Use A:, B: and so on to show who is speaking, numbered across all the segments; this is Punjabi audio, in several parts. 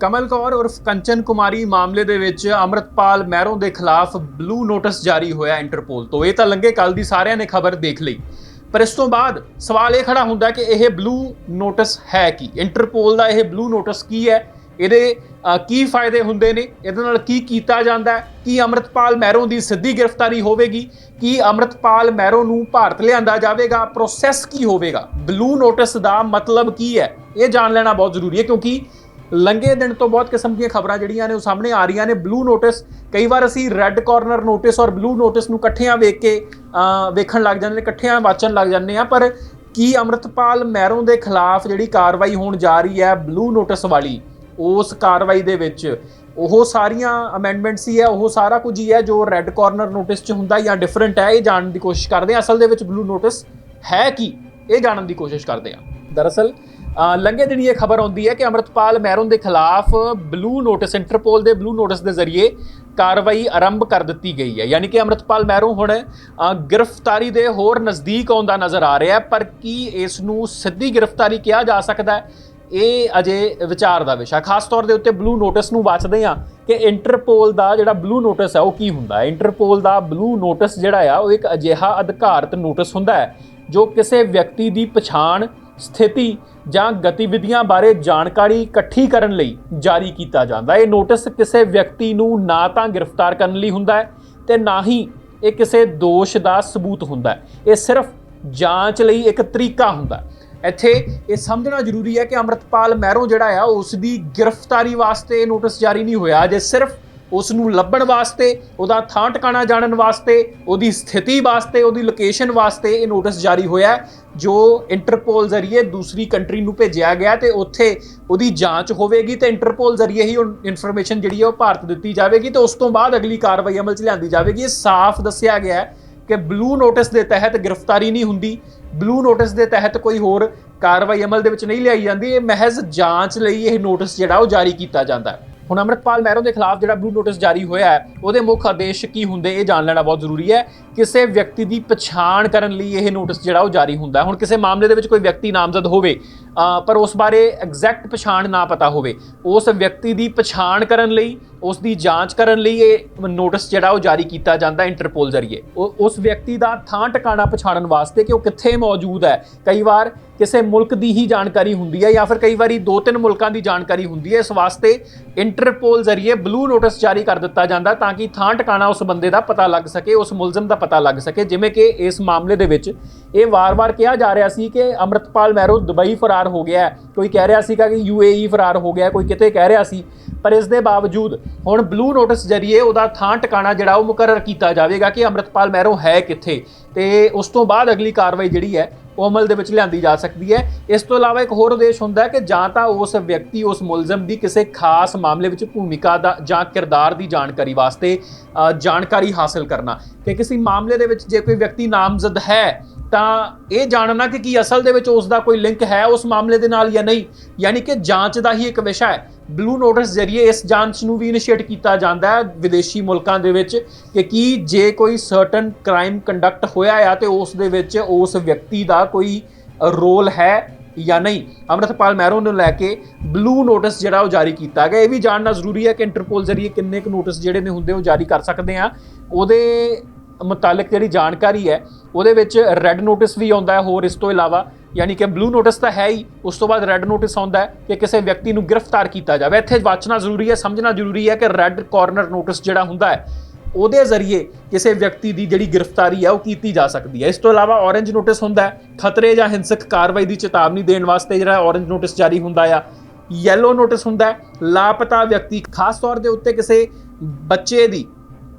A: ਕਮਲ ਕੌਰ ਉਰਫ ਕੰਚਨ ਕੁਮਾਰੀ ਮਾਮਲੇ ਦੇ ਵਿੱਚ ਅਮਰਤਪਾਲ ਮਹਿਰੋਂ ਦੇ ਖਿਲਾਫ ਬਲੂ ਨੋਟਿਸ ਜਾਰੀ ਹੋਇਆ ਇੰਟਰਪੋਲ ਤੋਂ। ਇਹ ਤਾਂ ਲੰਗੇ ਕੱਲ ਦੀ ਸਾਰਿਆਂ ਨੇ ਖਬਰ ਦੇਖ ਲਈ। ਪਰ ਇਸ ਤੋਂ ਬਾਅਦ ਸਵਾਲ ਇਹ ਖੜਾ ਹੁੰਦਾ ਕਿ ਇਹ ਬਲੂ ਨੋਟਿਸ ਹੈ ਕੀ? ਇੰਟਰਪੋਲ ਦਾ ਇਹ ਬਲੂ ਨੋਟਿਸ ਕੀ ਹੈ? ਇਹਦੇ ਕੀ ਫਾਇਦੇ ਹੁੰਦੇ ਨੇ? ਇਹਦੇ ਨਾਲ ਕੀ ਕੀਤਾ ਜਾਂਦਾ ਹੈ? ਕੀ ਅਮਰਤਪਾਲ ਮਹਿਰੋਂ ਦੀ ਸਿੱਧੀ ਗ੍ਰਿਫਤਾਰੀ ਹੋਵੇਗੀ? ਕੀ ਅਮਰਤਪਾਲ ਮਹਿਰੋਂ ਨੂੰ ਭਾਰਤ ਲਿਆਂਦਾ ਜਾਵੇਗਾ? ਪ੍ਰੋਸੈਸ ਕੀ ਹੋਵੇਗਾ? ਬਲੂ ਨੋਟਿਸ ਦਾ ਮਤਲਬ ਕੀ ਹੈ? ਇਹ ਜਾਣ ਲੈਣਾ ਬਹੁਤ ਜ਼ਰੂਰੀ ਹੈ ਕਿਉਂਕਿ ਲੰਗੇ ਦਿਨ ਤੋਂ ਬਹੁਤ ਕਿਸਮ ਦੀਆਂ ਖਬਰਾਂ ਜਿਹੜੀਆਂ ਨੇ ਉਹ ਸਾਹਮਣੇ ਆ ਰਹੀਆਂ ਨੇ। ਬਲੂ ਨੋਟਿਸ ਕਈ ਵਾਰ ਅਸੀਂ ਰੈੱਡ ਕਾਰਨਰ ਨੋਟਿਸ ਔਰ ਬਲੂ ਨੋਟਿਸ ਨੂੰ ਇਕੱਠਿਆਂ ਵੇਖ ਕੇ ਵੇਖਣ ਲੱਗ ਜਾਂਦੇ ਨੇ, ਇਕੱਠਿਆਂ ਵਾਚਣ ਲੱਗ ਜਾਂਦੇ ਆ ਪਰ ਕੀ ਅਮਰਤਪਾਲ ਮੈਰੋਂ ਦੇ ਖਿਲਾਫ ਜਿਹੜੀ ਕਾਰਵਾਈ ਹੋਣ ਜਾ ਰਹੀ ਹੈ ਬਲੂ ਨੋਟਿਸ ਵਾਲੀ, ਉਸ ਕਾਰਵਾਈ ਦੇ ਵਿੱਚ ਉਹ ਸਾਰੀਆਂ ਅਮੈਂਡਮੈਂਟਸ ਹੀ ਹੈ, ਉਹ ਸਾਰਾ ਕੁਝ ਹੀ ਹੈ ਜੋ ਰੈੱਡ ਕਾਰਨਰ ਨੋਟਿਸ 'ਚ ਹੁੰਦਾ ਜਾਂ ਡਿਫਰੈਂਟ ਹੈ, ਇਹ ਜਾਣਨ ਦੀ ਕੋਸ਼ਿਸ਼ ਕਰਦੇ ਆ ਅਸਲ ਦੇ ਵਿੱਚ ਬਲੂ ਨੋਟਿਸ ਹੈ ਕੀ, ਇਹ ਜਾਣਨ ਦੀ ਕੋਸ਼ਿਸ਼ ਕਰਦੇ ਆ ਦਰਅਸਲ ਲੰਘੇ ਦਿਨ ਇਹ ਖਬਰ ਆਉਂਦੀ ਹੈ ਕਿ ਅਮਰਤਪਾਲ ਮਹਿਰੋਂ ਦੇ ਖਿਲਾਫ ਬਲੂ ਨੋਟਿਸ ਇੰਟਰਪੋਲ ਦੇ ਬਲੂ ਨੋਟਿਸ ਦੇ ਜ਼ਰੀਏ ਕਾਰਵਾਈ ਆਰੰਭ ਕਰ ਦਿੱਤੀ ਗਈ ਹੈ। ਯਾਨੀ ਕਿ ਅਮਰਤਪਾਲ ਮਹਿਰੋਂ ਹੁਣ ਗ੍ਰਿਫਤਾਰੀ ਦੇ ਹੋਰ ਨਜ਼ਦੀਕ ਆਉਂਦਾ ਨਜ਼ਰ ਆ ਰਿਹਾ ਪਰ ਕੀ ਇਸ ਨੂੰ ਸਿੱਧੀ ਗ੍ਰਿਫਤਾਰੀ ਕਿਹਾ ਜਾ ਸਕਦਾ ਹੈ, ਇਹ ਅਜੇ ਵਿਚਾਰ ਦਾ ਵਿਸ਼ਾ ਖਾਸ ਤੌਰ ਦੇ ਉੱਤੇ ਬਲੂ ਨੋਟਿਸ ਨੂੰ ਵਾਚਦੇ ਆ ਕਿ ਇੰਟਰਪੋਲ ਦਾ ਜਿਹੜਾ ਬਲੂ ਨੋਟਿਸ ਹੈ, ਉਹ ਕੀ ਹੁੰਦਾ ਹੈ? ਇੰਟਰਪੋਲ ਦਾ ਬਲੂ ਨੋਟਿਸ ਜਿਹੜਾ ਆ, ਉਹ ਇੱਕ ਅਜਿਹਾ ਅਧਿਕਾਰਤ ਨੋਟਿਸ ਹੁੰਦਾ ਹੈ, ਜੋ ਕਿਸੇ ਵਿਅਕਤੀ ਦੀ ਪਛਾਣ ਸਥਿਤੀ ਜਾਂ ਗਤੀਵਿਧੀਆਂ ਬਾਰੇ ਜਾਣਕਾਰੀ ਇਕੱਠੀ ਕਰਨ ਲਈ ਜਾਰੀ ਕੀਤਾ ਜਾਂਦਾ ਹੈ। ਇਹ ਨੋਟਿਸ ਕਿਸੇ ਵਿਅਕਤੀ ਨੂੰ ਨਾ ਤਾਂ ਗ੍ਰਿਫਤਾਰ ਕਰਨ ਲਈ ਹੁੰਦਾ ਹੈ ਤੇ ਨਾ ਹੀ ਇਹ ਕਿਸੇ ਦੋਸ਼ ਦਾ ਸਬੂਤ ਹੁੰਦਾ ਹੈ। ਇਹ ਸਿਰਫ ਜਾਂਚ ਲਈ ਇੱਕ ਤਰੀਕਾ ਹੁੰਦਾ ਹੈ। ਇੱਥੇ ਇਹ ਸਮਝਣਾ ਜ਼ਰੂਰੀ ਹੈ ਕਿ ਅਮਰਤਪਾਲ ਮਹਿਰੋਂ ਜਿਹੜਾ ਆ, ਉਸ ਦੀ ਗ੍ਰਿਫਤਾਰੀ ਵਾਸਤੇ ਇਹ ਨੋਟਿਸ ਜਾਰੀ ਨਹੀਂ ਹੋਇਆ। ਜੇ ਸਿਰਫ ਉਸ ਨੂੰ ਲੱਭਣ ਵਾਸਤੇ, ਉਹਦਾ ਥਾਂ ਟਿਕਾਣਾ ਜਾਣਨ ਵਾਸਤੇ, ਉਹਦੀ ਸਥਿਤੀ ਵਾਸਤੇ, ਉਹਦੀ ਲੋਕੇਸ਼ਨ ਵਾਸਤੇ ਇਹ ਨੋਟਿਸ ਜਾਰੀ ਹੋਇਆ ਜੋ ਇੰਟਰਪੋਲ ਜ਼ਰੀਏ ਦੂਸਰੀ ਕੰਟਰੀ ਨੂੰ ਭੇਜਿਆ ਗਿਆ ਤੇ ਉੱਥੇ ਉਹਦੀ ਜਾਂਚ ਹੋਵੇਗੀ ਤੇ ਇੰਟਰਪੋਲ ਜ਼ਰੀਏ ਹੀ ਉਹ ਇਨਫੋਰਮੇਸ਼ਨ ਜਿਹੜੀ ਹੈ ਉਹ ਭਾਰਤ ਦਿੱਤੀ ਜਾਵੇਗੀ ਤੇ ਉਸ ਤੋਂ ਬਾਅਦ ਅਗਲੀ ਕਾਰਵਾਈ ਅਮਲ 'ਚ ਲਿਆਂਦੀ ਜਾਵੇਗੀ। ਇਹ ਸਾਫ਼ ਦੱਸਿਆ ਗਿਆ ਹੈ ਕਿ ਬਲੂ ਨੋਟਿਸ ਦੇ ਤਹਿਤ ਗ੍ਰਿਫਤਾਰੀ ਨਹੀਂ ਹੁੰਦੀ। ਬਲੂ ਨੋਟਿਸ ਦੇ ਤਹਿਤ ਕੋਈ ਹੋਰ ਕਾਰਵਾਈ ਅਮਲ ਦੇ ਵਿੱਚ ਨਹੀਂ ਲਿਆਈ ਜਾਂਦੀ। ਇਹ ਮਹਿਜ਼ ਜਾਂਚ ਲਈ ਇਹ ਨੋਟਿਸ ਜਿਹੜਾ ਉਹ ਜਾਰੀ ਕੀਤਾ ਜਾਂਦਾ ਹੈ। ਹੁਣ ਅਮਰਤਪਾਲ ਮਹਿਰੋਂ ਦੇ ਖਿਲਾਫ ਜਿਹੜਾ ਬਲੂ ਨੋਟਿਸ ਜਾਰੀ ਹੋਇਆ ਹੈ, ਉਹਦੇ ਮੁੱਖ ਆਦੇਸ਼ ਕੀ ਹੁੰਦੇ ਇਹ ਜਾਣ ਲੈਣਾ ਬਹੁਤ ਜ਼ਰੂਰੀ ਹੈ। ਕਿਸੇ ਵਿਅਕਤੀ ਦੀ ਪਛਾਣ ਕਰਨ ਲਈ ਇਹ ਨੋਟਿਸ ਜਿਹੜਾ ਉਹ ਜਾਰੀ ਹੁੰਦਾ ਹੁਣ ਕਿਸੇ ਮਾਮਲੇ ਦੇ ਵਿੱਚ ਕੋਈ ਵਿਅਕਤੀ ਨਾਮਜ਼ਦ ਹੋਵੇ ਪਰ ਉਸ ਬਾਰੇ ਐਗਜ਼ੈਕਟ ਪਛਾਣ ਨਾ ਪਤਾ ਹੋਵੇ, ਉਸ ਵਿਅਕਤੀ ਦੀ ਪਛਾਣ ਕਰਨ ਲਈ ਉਸ ਦੀ ਜਾਂਚ ਕਰਨ ਲਈ ਇਹ ਨੋਟਿਸ ਜਿਹੜਾ ਉਹ ਜਾਰੀ ਕੀਤਾ ਜਾਂਦਾ ਇੰਟਰਪੋਲ ਜ਼ਰੀਏ। ਉਹ- ਉਸ ਵਿਅਕਤੀ ਦਾ ਥਾਂ ਟਿਕਾਣਾ ਪਛਾਣਨ ਵਾਸਤੇ ਕਿ ਉਹ ਕਿੱਥੇ ਮੌਜੂਦ ਹੈ। ਕਈ ਵਾਰ ਕਿਸੇ ਮੁਲਕ ਦੀ ਹੀ ਜਾਣਕਾਰੀ ਹੁੰਦੀ ਹੈ ਜਾਂ ਫਿਰ ਕਈ ਵਾਰੀ ਦੋ ਤਿੰਨ ਮੁਲਕਾਂ ਦੀ ਜਾਣਕਾਰੀ ਹੁੰਦੀ ਹੈ। ਇਸ ਵਾਸਤੇ ਇੰਟਰਪੋਲ ਜ਼ਰੀਏ ਬਲੂ ਨੋਟਿਸ ਜਾਰੀ ਕਰ ਦਿੱਤਾ ਜਾਂਦਾ ਤਾਂ ਕਿ ਥਾਂ ਟਿਕਾਣਾ ਉਸ ਬੰਦੇ ਦਾ ਪਤਾ ਲੱਗ ਸਕੇ, ਉਸ ਮੁਲਜ਼ਮ ਦਾ ਪਤਾ ਲੱਗ ਸਕੇ। ਜਿਵੇਂ ਕਿ ਇਸ ਮਾਮਲੇ ਦੇ ਵਿੱਚ ਇਹ ਵਾਰ-ਵਾਰ ਕਿਹਾ ਜਾ ਰਿਹਾ ਸੀ ਕਿ ਅਮਰਤਪਾਲ ਮਹਿਰੋ ਦੁਬਈ ਫਰਾਰ ਹੋ ਗਿਆ ਕੋਈ ਕਹਿ ਰਿਹਾ ਸੀਗਾ ਕਿ ਯੂਏਈ ਫਰਾਰ ਹੋ ਗਿਆ ਕੋਈ ਕਿਤੇ ਕਹਿ ਰਿਹਾ ਸੀ। ਪਰ ਇਸ ਦੇ ਬਾਵਜੂਦ ਹੁਣ ਬਲੂ ਨੋਟਿਸ ਜ਼ਰੀਏ ਉਹਦਾ ਥਾਂ ਟਿਕਾਣਾ ਜਿਹੜਾ ਉਹ ਮੁਕਰਰ ਕੀਤਾ ਜਾਵੇਗਾ ਕਿ ਅਮਰਤਪਾਲ ਮਹਿਰੋ ਹੈ ਕਿੱਥੇ ਤੇ ਉਸ ਤੋਂ ਬਾਅਦ ਅਗਲੀ ਕਾਰਵਾਈ ਜਿਹੜੀ ਹੈ ਉਹ ਅਮਲ ਦੇ ਵਿੱਚ ਲਿਆਂਦੀ ਜਾ ਸਕਦੀ ਹੈ। ਇਸ ਤੋਂ ਇਲਾਵਾ ਇੱਕ ਹੋਰ ਉਦੇਸ਼ ਹੁੰਦਾ ਹੈ ਕਿ ਜਾਂ ਤਾਂ ਉਸ ਵਿਅਕਤੀ, ਉਸ ਮੁਲਜ਼ਮ ਦੀ ਕਿਸੇ ਖਾਸ ਮਾਮਲੇ ਵਿੱਚ ਭੂਮਿਕਾ ਦਾ ਜਾਂ ਕਿਰਦਾਰ ਦੀ ਜਾਣਕਾਰੀ ਵਾਸਤੇ ਜਾਣਕਾਰੀ ਹਾਸਲ ਕਰਨਾ। ਕਿ ਕਿਸੇ ਮਾਮਲੇ ਦੇ ਵਿੱਚ ਜੇ ਕੋਈ ਵਿਅਕਤੀ ਨਾਮਜ਼ਦ ਹੈ, ਤਾਂ ਇਹ ਜਾਣਨਾ ਕਿ ਕੀ ਅਸਲ ਦੇ ਵਿੱਚ ਉਸ ਦਾ ਕੋਈ ਲਿੰਕ ਹੈ ਉਸ ਮਾਮਲੇ ਦੇ ਨਾਲ ਜਾਂ ਨਹੀਂ। ਯਾਨੀ ਕਿ ਜਾਂਚ ਦਾ ਹੀ ਇੱਕ ਵਿਸ਼ਾ ਹੈ। ਬਲੂ ਨੋਟਿਸ ਜ਼ਰੀਏ ਇਸ ਜਾਂਚ ਨੂੰ ਵੀ ਇਨੀਸ਼ੀਏਟ ਕੀਤਾ ਜਾਂਦਾ ਹੈ ਵਿਦੇਸ਼ੀ ਮੁਲਕਾਂ ਦੇ ਵਿੱਚ ਕਿ ਕੀ ਜੇ ਕੋਈ ਸਰਟਨ ਕ੍ਰਾਈਮ ਕੰਡਕਟ ਹੋਇਆ ਆ ਤੇ ਉਸ ਦੇ ਵਿੱਚ ਉਸ ਵਿਅਕਤੀ ਦਾ ਕੋਈ ਰੋਲ ਹੈ ਜਾਂ ਨਹੀਂ। ਅਮਰਤਪਾਲ ਮਹਿਰੋ ਨੂੰ ਲੈ ਕੇ ਬਲੂ ਨੋਟਿਸ ਜਿਹੜਾ ਉਹ ਜਾਰੀ ਕੀਤਾ ਗਿਆ। ਇਹ ਵੀ ਜਾਣਨਾ ਜ਼ਰੂਰੀ ਹੈ ਕਿ ਇੰਟਰਪੋਲ ਜ਼ਰੀਏ ਕਿੰਨੇ ਕੁ ਨੋਟਿਸ ਜਿਹੜੇ ਨੇ ਹੁੰਦੇ, ਉਹ ਜਾਰੀ ਕਰ ਸਕਦੇ ਆ ਉਹਦੇ ਮੁਤਾਲਕ ਜਿਹੜੀ ਜਾਣਕਾਰੀ ਹੈ, ਉਹਦੇ ਵਿੱਚ ਰੈੱਡ ਨੋਟਿਸ ਵੀ ਆਉਂਦਾ ਹੈ। ਹੋਰ ਇਸ ਤੋਂ ਇਲਾਵਾ ਯਾਨੀ ਕਿ ਬਲੂ ਨੋਟਿਸ ਤਾਂ ਹੈ ਹੀ, ਉਸ ਤੋਂ ਬਾਅਦ ਰੈੱਡ ਨੋਟਿਸ ਆਉਂਦਾ ਹੈ ਕਿ ਕਿਸੇ ਵਿਅਕਤੀ ਨੂੰ ਗ੍ਰਿਫਤਾਰ ਕੀਤਾ ਜਾਵੇ। ਇੱਥੇ ਵਾਚਣਾ ਜ਼ਰੂਰੀ ਹੈ, ਸਮਝਣਾ ਜ਼ਰੂਰੀ ਹੈ ਕਿ ਰੈੱਡ ਕਾਰਨਰ ਨੋਟਿਸ ਜਿਹੜਾ ਹੁੰਦਾ ਹੈ, ਉਹਦੇ ਜ਼ਰੀਏ ਕਿਸੇ ਵਿਅਕਤੀ ਦੀ ਜਿਹੜੀ ਗ੍ਰਿਫਤਾਰੀ ਹੈ, ਉਹ ਕੀਤੀ ਜਾ ਸਕਦੀ ਹੈ। ਇਸ ਤੋਂ ਇਲਾਵਾ ਔਰੇਂਜ ਨੋਟਿਸ ਹੁੰਦਾ ਹੈ, ਖਤਰੇ ਜਾਂ ਹਿੰਸਕ ਕਾਰਵਾਈ ਦੀ ਚੇਤਾਵਨੀ ਦੇਣ ਵਾਸਤੇ ਜਿਹੜਾ ਔਰੇਂਜ ਨੋਟਿਸ ਜਾਰੀ ਹੁੰਦਾ ਆ। ਯੈਲੋ ਨੋਟਿਸ ਹੁੰਦਾ ਹੈ, ਲਾਪਤਾ ਵਿਅਕਤੀ, ਖਾਸ ਤੌਰ ਦੇ ਉੱਤੇ ਕਿਸੇ ਬੱਚੇ ਦੀ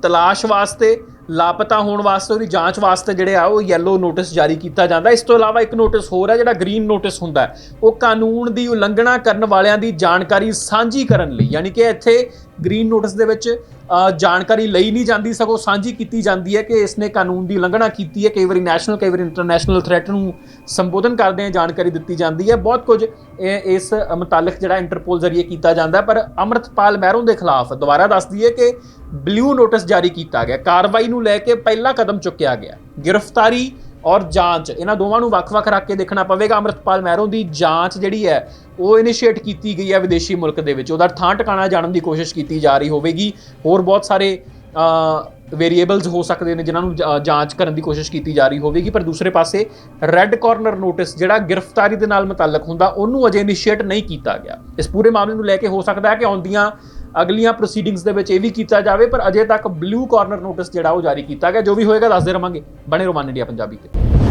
A: ਤਲਾਸ਼ ਵਾਸਤੇ ਲਾਪਤਾ ਹੋਣ ਵਾਸਤੇ, ਉਹਦੀ ਜਾਂਚ ਵਾਸਤੇ ਜਿਹੜੇ ਆ, ਉਹ ਯੈਲੋ ਨੋਟਿਸ ਜਾਰੀ ਕੀਤਾ ਜਾਂਦਾ। ਇਸ ਤੋਂ ਇਲਾਵਾ ਇੱਕ ਨੋਟਿਸ ਹੋਰ ਹੈ ਜਿਹੜਾ ਗ੍ਰੀਨ ਨੋਟਿਸ ਹੁੰਦਾ ਉਹ ਕਾਨੂੰਨ ਦੀ ਉਲੰਘਣਾ ਕਰਨ ਵਾਲਿਆਂ ਦੀ ਜਾਣਕਾਰੀ ਸਾਂਝੀ ਕਰਨ ਲਈ, ਯਾਨੀ ਕਿ ਇੱਥੇ ਗ੍ਰੀਨ ਨੋਟਿਸ ਦੇ ਵਿੱਚ ਜਾਣਕਾਰੀ ਲਈ ਨਹੀਂ ਜਾਂਦੀ, ਸਗੋਂ ਸਾਂਝੀ ਕੀਤੀ ਜਾਂਦੀ ਹੈ ਕਿ ਇਸ ਨੇ ਕਾਨੂੰਨ ਦੀ ਉਲੰਘਣਾ ਕੀਤੀ ਹੈ। ਕਈ ਵਾਰੀ ਨੈਸ਼ਨਲ, ਕਈ ਵਾਰੀ ਇੰਟਰਨੈਸ਼ਨਲ ਥ੍ਰੈਟ ਨੂੰ ਸੰਬੋਧਨ ਕਰਦੇ ਆ ਜਾਣਕਾਰੀ ਦਿੱਤੀ ਜਾਂਦੀ ਹੈ। ਬਹੁਤ ਕੁਝ ਇਹ, ਇਸ ਮੁਤਾਲਕ ਜਿਹੜਾ ਇੰਟਰਪੋਲ ਜ਼ਰੀਏ ਕੀਤਾ ਜਾਂਦਾ ਪਰ ਅਮਰਤਪਾਲ ਮਹਿਰੋਂ ਦੇ ਖਿਲਾਫ ਦੁਬਾਰਾ ਦੱਸ ਦਈਏ ਕਿ ਬਲੂ ਨੋਟਿਸ ਜਾਰੀ ਕੀਤਾ ਗਿਆ। ਕਾਰਵਾਈ ਨੂੰ ਲੈ ਕੇ ਪਹਿਲਾ ਕਦਮ ਚੁੱਕਿਆ ਗਿਆ। ਗ੍ਰਿਫਤਾਰੀ ਔਰ ਜਾਂਚ। ਇਹਨਾਂ ਦੋਵਾਂ ਨੂੰ ਵੱਖ-ਵੱਖ ਰੱਖ ਕੇ ਦੇਖਣਾ ਪਵੇਗਾ। ਅੰਮ੍ਰਿਤਪਾਲ ਮਹਿਰੋਂ ਦੀ ਜਾਂਚ ਜਿਹੜੀ ਹੈ, ਉਹ ਇਨੀਸ਼ੀਏਟ ਕੀਤੀ ਗਈ ਹੈ ਵਿਦੇਸ਼ੀ ਮੁਲਕ ਦੇ ਵਿੱਚ। ਉਹਦਾ ਥਾਂ ਟਿਕਾਣਾ ਜਾਣਨ ਦੀ ਕੋਸ਼ਿਸ਼ ਕੀਤੀ ਜਾ ਰਹੀ ਹੋਵੇਗੀ। ਹੋਰ ਬਹੁਤ ਸਾਰੇ ਵੇਰੀਏਬਲਸ ਹੋ ਸਕਦੇ ਨੇ ਜਿਨ੍ਹਾਂ ਨੂੰ ਜਾਂਚ ਕਰਨ ਦੀ ਕੋਸ਼ਿਸ਼ ਕੀਤੀ ਜਾ ਰਹੀ ਹੋਵੇਗੀ। ਪਰ ਦੂਸਰੇ ਪਾਸੇ ਰੈੱਡ ਕਾਰਨਰ ਨੋਟਿਸ ਜਿਹੜਾ ਗ੍ਰਿਫਤਾਰੀ ਦੇ ਨਾਲ ਮੁਤਲਕ ਹੁੰਦਾ, ਉਹਨੂੰ ਅਜੇ ਇਨੀਸ਼ੀਏਟ ਨਹੀਂ ਕੀਤਾ ਗਿਆ। ਇਸ ਪੂਰੇ ਮਾਮਲੇ ਨੂੰ ਲੈ ਕੇ ਹੋ ਸਕਦਾ ਹੈ ਕਿ ਆਉਂਦੀਆਂ ਅਗਲੀਆਂ ਪ੍ਰੋਸੀਡਿੰਗਸ ਦੇ ਵਿੱਚ ਇਹ ਵੀ ਕੀਤਾ ਜਾਵੇ, ਪਰ ਅਜੇ ਤੱਕ ਬਲੂ ਕਾਰਨਰ ਨੋਟਿਸ ਜਿਹੜਾ ਉਹ ਜਾਰੀ ਕੀਤਾ ਗਿਆ, ਜੋ ਵੀ ਹੋਏਗਾ ਦੱਸਦੇ ਰਵਾਂਗੇ। ਬਣੇ ਰੋਮਾਨ ਇੰਡੀਆ ਪੰਜਾਬੀ ਤੇ।